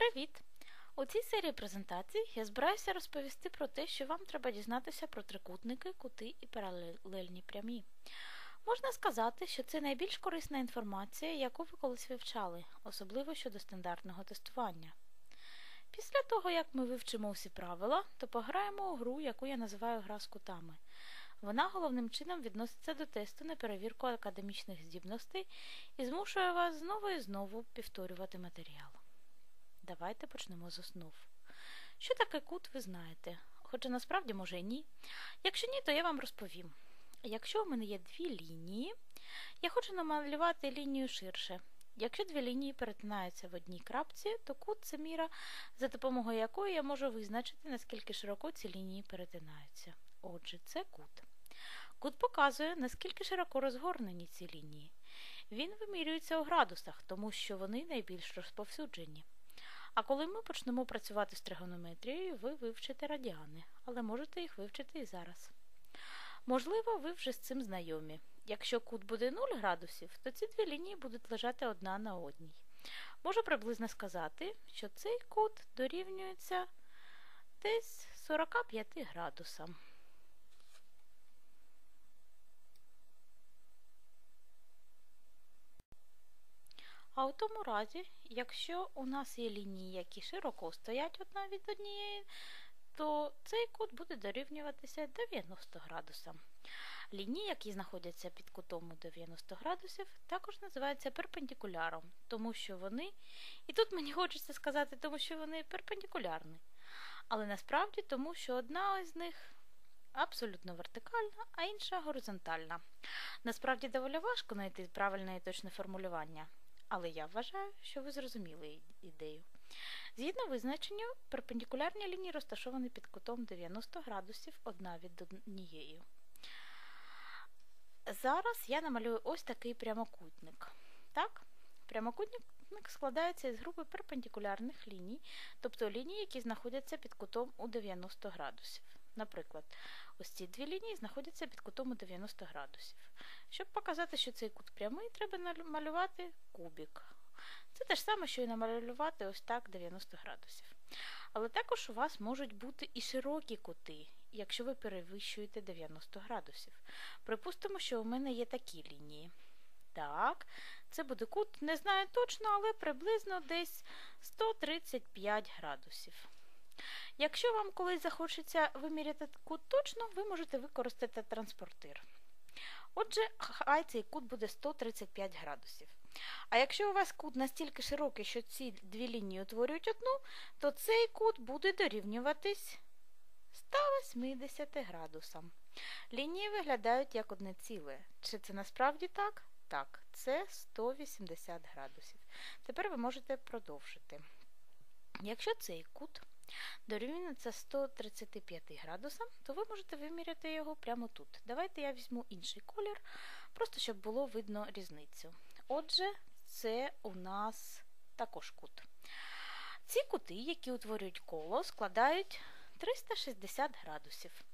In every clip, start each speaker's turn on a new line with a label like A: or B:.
A: Привіт! У цій серії презентацій я збираюся розповісти про те, що вам треба дізнатися про трикутники, кути і паралельні прямі. Можна сказати, що це найбільш корисна інформація, яку ви колись вивчали, особливо щодо стандартного тестування. Після того, як ми вивчимо всі правила, то пограємо у гру, яку я називаю гра з кутами. Вона головним чином відноситься до тесту на перевірку академічних здібностей і змушує вас знову і знову повторювати матеріал. Давайте почнемо з основ. Що таке кут, ви знаєте, хоча насправді, може, і ні. Якщо ні, то я вам розповім. Якщо у мене є дві лінії, я хочу намалювати лінію ширше. Якщо дві лінії перетинаються в одній крапці, то кут це міра, за допомогою якої я можу визначити, наскільки широко ці лінії перетинаються. Отже, це кут. Кут показує, наскільки широко розгорнені ці лінії. Він вимірюється у градусах, тому що вони найбільш розповсюджені. А коли ми почнемо працювати з тригонометрією, ви вивчите радіани, але можете їх вивчити і зараз. Можливо, ви вже з цим знайомі. Якщо кут буде 0 градусів, то ці дві лінії будуть лежати одна на одній. Можу приблизно сказати, що цей кут дорівнюється десь 45 градусам. А у тому разі, якщо у нас є лінії, які широко стоять одна від однієї, то цей кут буде дорівнюватися 90 градусам. Лінії, які знаходяться під кутом у 90 градусів, також називаються перпендикуляром, тому що вони, і тут мені хочеться сказати, тому що вони перпендикулярні. Але насправді тому, що одна із них абсолютно вертикальна, а інша горизонтальна. Насправді доволі важко знайти правильне і точне формулювання але я вважаю, що ви зрозуміли ідею. Згідно визначенню, перпендикулярні лінії розташовані під кутом 90 градусів одна від однієї. Зараз я намалюю ось такий прямокутник. Так? Прямокутник складається із групи перпендикулярних ліній, тобто ліній, які знаходяться під кутом у 90 градусів. Наприклад, ось ці дві лінії знаходяться під кутом у 90 градусів. Щоб показати, що цей кут прямий, треба намалювати кубік. Це те ж саме, що і намалювати ось так 90 градусів. Але також у вас можуть бути і широкі кути, якщо ви перевищуєте 90 градусів. Припустимо, що у мене є такі лінії. Так, це буде кут, не знаю точно, але приблизно десь 135 градусів. Якщо вам колись захочеться виміряти кут точно, ви можете використати транспортир. Отже, хай цей кут буде 135 градусів. А якщо у вас кут настільки широкий, що ці дві лінії утворюють одну, то цей кут буде дорівнюватись 180 градусам. Лінії виглядають як одне ціле. Чи це насправді так? Так, це 180 градусів. Тепер ви можете продовжити. Якщо цей кут дорівнюється 135 градусам, то ви можете виміряти його прямо тут. Давайте я візьму інший колір, просто щоб було видно різницю. Отже, це у нас також кут. Ці кути, які утворюють коло, складають 360 градусів.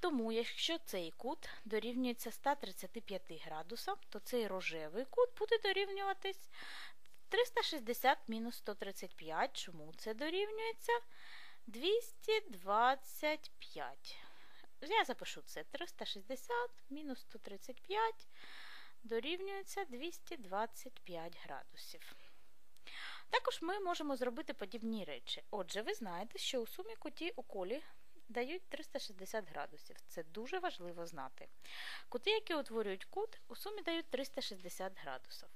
A: Тому, якщо цей кут дорівнюється 135 градусам, то цей рожевий кут буде дорівнюватись 360 мінус 135. Чому це дорівнюється? 225. Я запишу це 360 мінус 135 дорівнюється 225 градусів. Також ми можемо зробити подібні речі. Отже, ви знаєте, що у сумі куті у колі дають 360 градусів. Це дуже важливо знати. Кути, які утворюють кут, у сумі дають 360 градусів.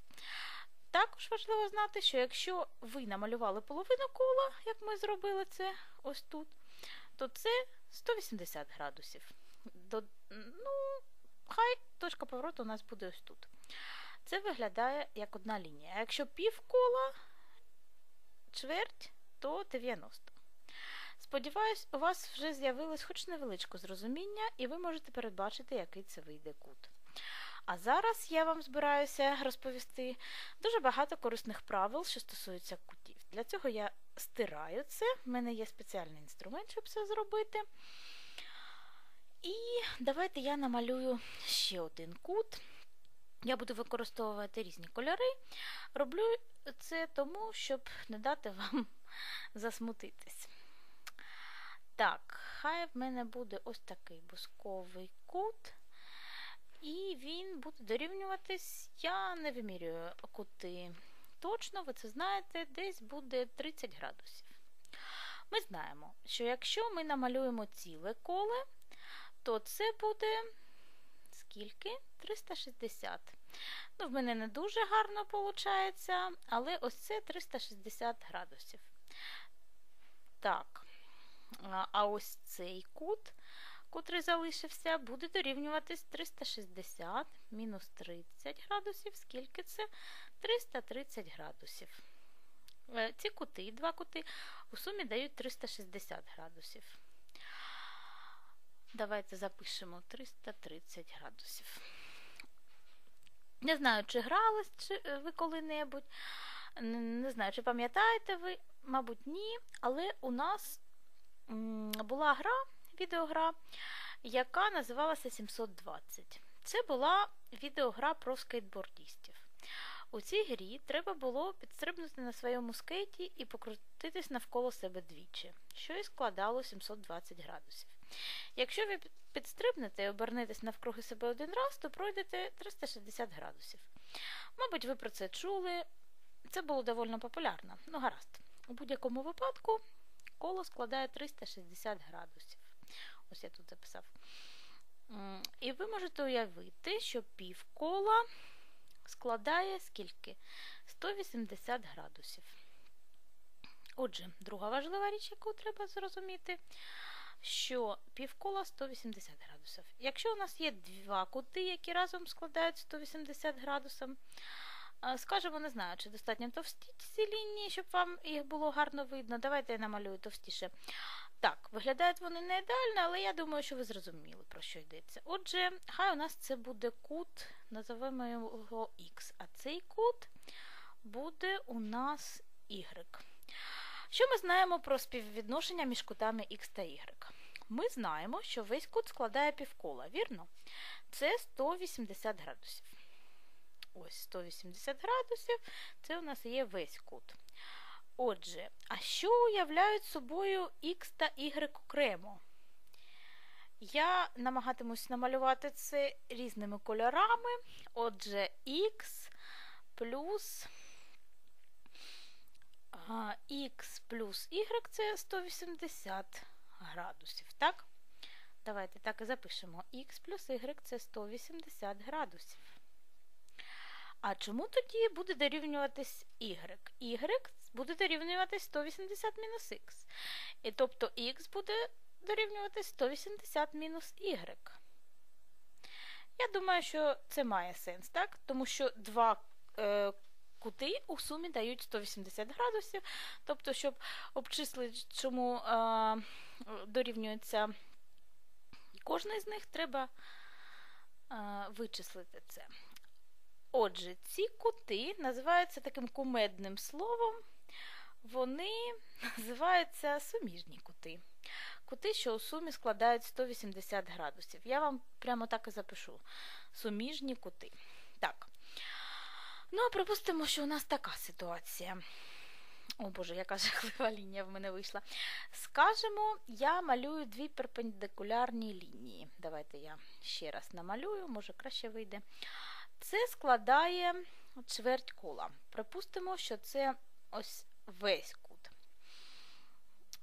A: Також важливо знати, що якщо ви намалювали половину кола, як ми зробили це ось тут, то це 180 градусів. До, ну, Хай точка повороту у нас буде ось тут. Це виглядає як одна лінія. А якщо пів кола, чверть, то 90. Сподіваюсь, у вас вже з'явилось хоч невеличке зрозуміння, і ви можете передбачити, який це вийде кут. А зараз я вам збираюся розповісти дуже багато корисних правил, що стосуються кутів. Для цього я стираю це, в мене є спеціальний інструмент, щоб це зробити. І давайте я намалюю ще один кут. Я буду використовувати різні кольори. Роблю це тому, щоб не дати вам засмутитись. Так, хай в мене буде ось такий бусковий кут. І він буде дорівнюватись, я не вимірюю кути. Точно, ви це знаєте, десь буде 30 градусів. Ми знаємо, що якщо ми намалюємо ціле коле, то це буде скільки? 360. Ну, В мене не дуже гарно виходить, але ось це 360 градусів. Так, а ось цей кут, котрий залишився, буде дорівнюватись 360 мінус 30 градусів. Скільки це? 330 градусів. Е, ці кути, два кути, у сумі дають 360 градусів. Давайте запишемо 330 градусів. Не знаю, чи грали чи е, ви коли-небудь. Не знаю, чи пам'ятаєте ви, мабуть, ні. Але у нас була гра, відеогра, яка називалася 720. Це була відеогра про скейтбордістів. У цій грі треба було підстрибнути на своєму скейті і покрутитись навколо себе двічі, що і складало 720 градусів. Якщо ви підстрибнете і обернетесь навкруги себе один раз, то пройдете 360 градусів. Мабуть, ви про це чули. Це було доволі популярно. Ну, гаразд. У будь-якому випадку коло складає 360 градусів. Ось я тут записав. І ви можете уявити, що півкола складає скільки? 180 градусів. Отже, друга важлива річ, яку треба зрозуміти, що півкола 180 градусів. Якщо у нас є два кути, які разом складають 180 градусів, скажемо, не знаю, чи достатньо товсті ці лінії, щоб вам їх було гарно видно. Давайте я намалюю товстіше. Так, виглядають вони не ідеально, але я думаю, що ви зрозуміли, про що йдеться. Отже, хай у нас це буде кут, називаємо його Х, а цей кут буде у нас Y. Що ми знаємо про співвідношення між кутами Х та Y? Ми знаємо, що весь кут складає півкола, вірно? Це 180 градусів. Ось 180 градусів це у нас є весь кут. Отже, а що уявляють собою Х та Y окремо? Я намагатимусь намалювати це різними кольорами. Отже, Х плюс Х плюс Y це 180 градусів. так? Давайте так і запишемо. Х плюс Y це 180 градусів. А чому тоді буде дорівнюватись y? y буде дорівнюватись 180 мінус х. І тобто х буде дорівнюватись 180 мінус y. Я думаю, що це має сенс, так? Тому що два е, кути у сумі дають 180 градусів. Тобто, щоб обчислити, чому е, дорівнюється кожний з них, треба е, вичислити це. Отже, ці кути називаються таким кумедним словом. Вони називаються суміжні кути. Кути, що у сумі складають 180 градусів. Я вам прямо так і запишу: суміжні кути. Так. Ну, а припустимо, що у нас така ситуація. О Боже, яка жахлива лінія в мене вийшла. Скажемо, я малюю дві перпендикулярні лінії. Давайте я ще раз намалюю, може краще вийде. Це складає чверть кола. Припустимо, що це ось весь кут.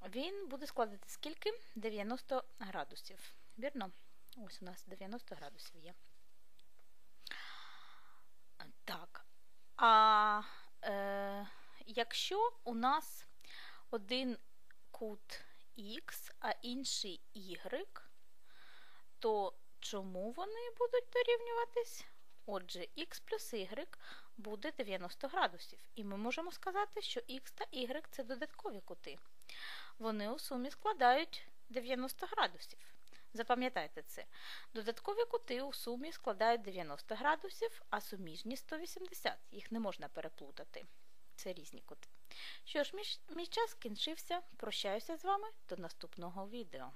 A: Він буде складати скільки? 90 градусів. Вірно? Ось у нас 90 градусів є. Так. А е, якщо у нас один кут Х, а інший Y, то чому вони будуть дорівнюватись? Отже, х плюс y буде 90 градусів. І ми можемо сказати, що х та y це додаткові кути. Вони у сумі складають 90 градусів. Запам'ятайте це. Додаткові кути у сумі складають 90 градусів, а суміжні 180. Їх не можна переплутати. Це різні кути. Що ж, мій час скінчився. Прощаюся з вами до наступного відео.